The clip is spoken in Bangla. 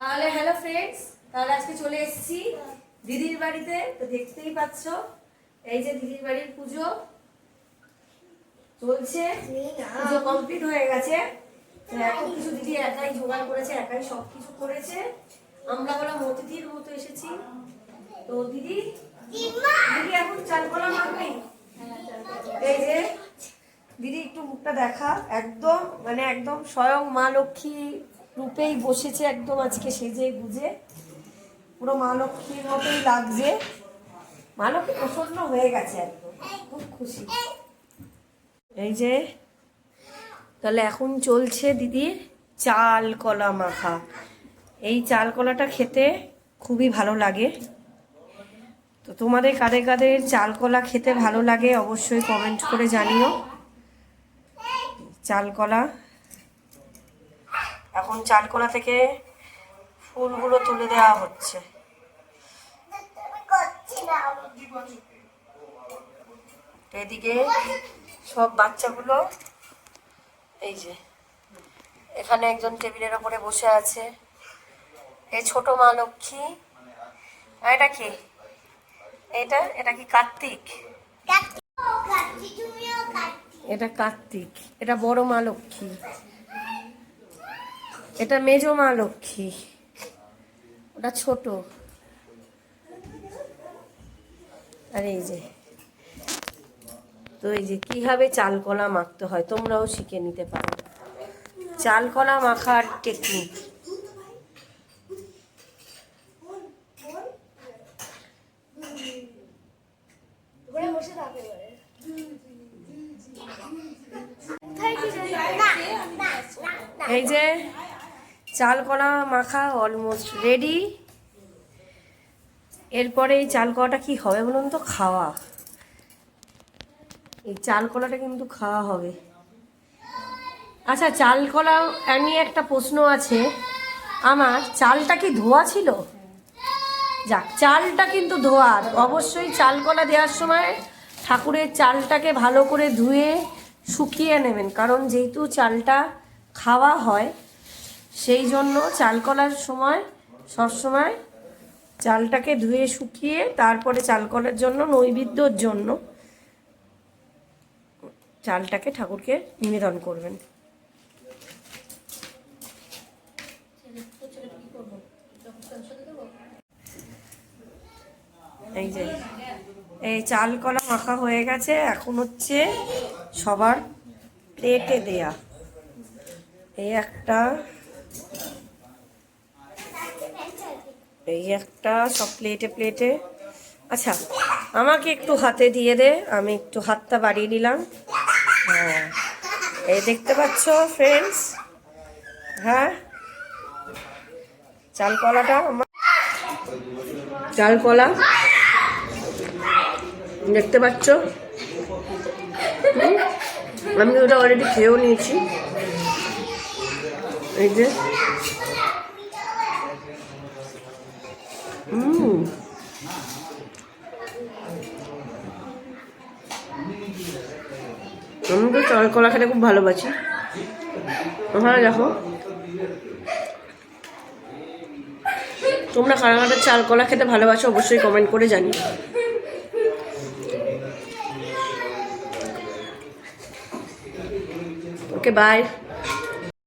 তাহলে হ্যালো ফ্রেন্ডস তাহলে আজকে চলে এসেছি দিদির বাড়িতে তো দেখতেই পাচ্ছ এই যে দিদির বাড়ির পুজো চলছে পুজো কমপ্লিট হয়ে গেছে। এখন কিছু দিদি একাই জোগাড় করেছে একাই সব কিছু করেছে। আমরা বলা অতিথির মতো এসেছি। তো দিদি দিদি এখন চাল কলা মাখবে? এই যে দিদি একটু মুখটা দেখা একদম মানে একদম স্বয়ং মা লক্ষ্মী রূপেই বসেছে একদম আজকে সেজে গুজে। পুরো মা লক্ষ্মীর মতোই লাগছে। মা লক্ষ্মী প্রসন্ন হয়ে গেছে একদম। খুব খুশি। এই যে, তাহলে এখন চলছে দিদির চাল কলা মাখা। এই চাল কলাটা খেতে খুবই ভালো লাগে। তো তোমাদের কাদের কাদের চাল কলা খেতে ভালো লাগে অবশ্যই কমেন্ট করে জানিও। চাল কলা এখন চাল কলা থেকে ফুলগুলো তুলে দেওয়া হচ্ছে। এদিকে সব বাচ্চাগুলো এই যে এখানে একজন টেবিলের ওপরে বসে আছে। এই ছোট মা লক্ষ্মী। এটা কি? এটা এটা কি কার্তিক। এটা কার্তিক। এটা বড় মা লক্ষ্মী। এটা মেজ মা লক্ষ্মী। ওটা ছোট। আর এই যে, তো এই যে কীভাবে চাল কলা মাখতে হয় তোমরাও শিখে নিতে পারো। চাল কলা মাখার টেকনিক এই যে চাল কলা মাখা অলমোস্ট রেডি এরপরে এই চাল কলাটা কি হবে বলুন তো? খাওয়া। এই চাল কলাটা কিন্তু খাওয়া হবে। আচ্ছা চাল কলা নিয়ে একটা প্রশ্ন আছে। আমার চালটা কি ধোয়া ছিল? যাক, চালটা কিন্তু ধোয়ার অবশ্যই চাল কলা দেওয়ার সময় ঠাকুরের চালটাকে ভালো করে ধুয়ে শুকিয়ে নেবেন। কারণ যেহেতু চালটা খাওয়া হয় সেই জন্য চাল কলার সময় সবসময় চালটাকে ধুয়ে শুকিয়ে তারপরে চাল কলার জন্য, নৈবেদ্যর জন্য চালটাকে ঠাকুরকে নিবেদন করবেন। এই যে, এই চাল কলা মাখা হয়ে গেছে, এখন হচ্ছে সবার প্লেটে দেয়া। এই একটা এই একটা সব প্লেটে প্লেটে আচ্ছা আমাকে একটু হাতে দিয়ে দে, আমি একটু হাতটা বাড়িয়ে নিলাম। হ্যাঁ এই দেখতে পাচ্ছ ফ্রেন্ডস হ্যাঁ? চাল কলাটা আমার চাল কলা দেখতে পাচ্ছ? আমি ওটা অলরেডি খেয়েও নিয়েছি। এই যে। আমি তো চাল কলা খেতে খুব ভালোবাসি। ওখানে দেখো। তোমরা কারা কারা চাল, কলা খেতে ভালোবাসো অবশ্যই কমেন্ট করে জানি ওকে বাই